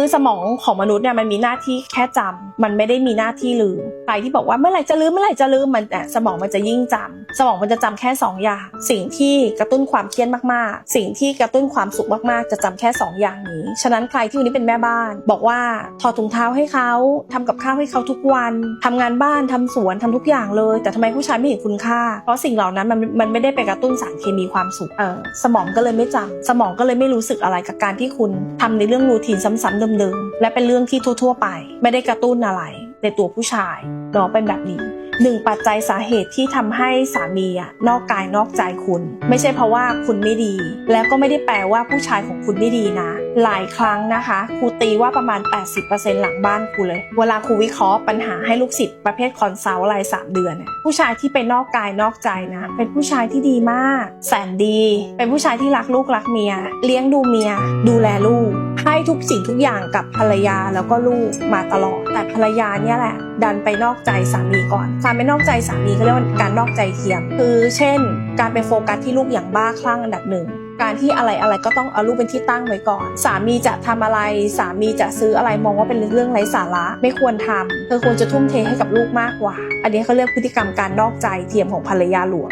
คือสมองของมนุษย์เนี่ยมันมีหน้าที่แค่จำมันไม่ได้มีหน้าที่ลืม ใครที่บอกว่าเมื่อไหร่จะลืมเมื่อไหร่จะลืมมันแต่สมองมันจะยิ่งจำสมองมันจะจำแค่สองอย่าง สิ่งที่กระตุ้นความเครียดมากๆ สิ่งที่กระตุ้นความสุขมากๆ จะจำแค่สองอย่างนี้ ฉะนั้นใครที่วันนี้เป็นแม่บ้าน บอกว่าถอดถุงเท้าให้เขาทำกับข้าวให้เขาทุกวันทำงานบ้านทำสวนทำทุกอย่างเลย แต่ทำไมผู้ชายไม่เห็นคุณค่า เพราะสิ่งเหล่านั้นมันมันไม่ได้ไปกระตุ้นสารเคมีความสุขเออสมองก็เลยไม่จำสมองก็เลยไม่รู้สึกอะไรกับการที่คุณทำในเรื่องรูทีนซ้ำๆเดิมๆ และเป็นเรื่องที่ทั่ว ๆ ไป ไม่ได้กระตุ้นอะไร ในตัวผู้ชายเนาะเป็นแบบนี้หนึ่งปัจจัยสาเหตุที่ทำให้สามีอะนอกกายนอกใจคุณ ไม่ใช่เพราะว่าคุณไม่ดี แล้วก็ไม่ได้แปลว่าผู้ชายของคุณไม่ดีนะ หลายครั้งนะคะครูตีว่าประมาณ 80%หลังบ้านครูเลย เวลาครูวิเคราะห์ปัญหาให้ลูกศิษย์ประเภทคอนซัลท์รายสามเดือนเนี่ยผู้ชายที่ไปนอกกายนอกใจนะ เป็นผู้ชายที่ดีมาก แสนดี เป็นผู้ชายที่รักลูกรักเมีย เลี้ยงดูเมีย ดูแลลูก ให้ทุกสิ่งทุกอย่างกับภรรยาแล้วก็ลูกมาตลอด แต่ภรรยาเนี่ยแหละ ดันไปนอกใจสามีก่อนการไปนอกใจสามีก็เรียกว่าการนอกใจเทียม คือ เช่น การไปโฟกัสที่ลูกอย่างบ้าคลั่งอันดับหนึ่ง การที่อะไรอะไรก็ต้องเอาลูกเป็นที่ตั้งไว้ก่อน สามีจะทำอะไร สามีจะซื้ออะไรมองว่าเป็นเรื่องไร้สาระไม่ควรทำเธอควรจะทุ่มเทให้กับลูกมากกว่า อันนี้เขาเรียกพฤติกรรมการนอกใจเทียมของภรรยาหลวง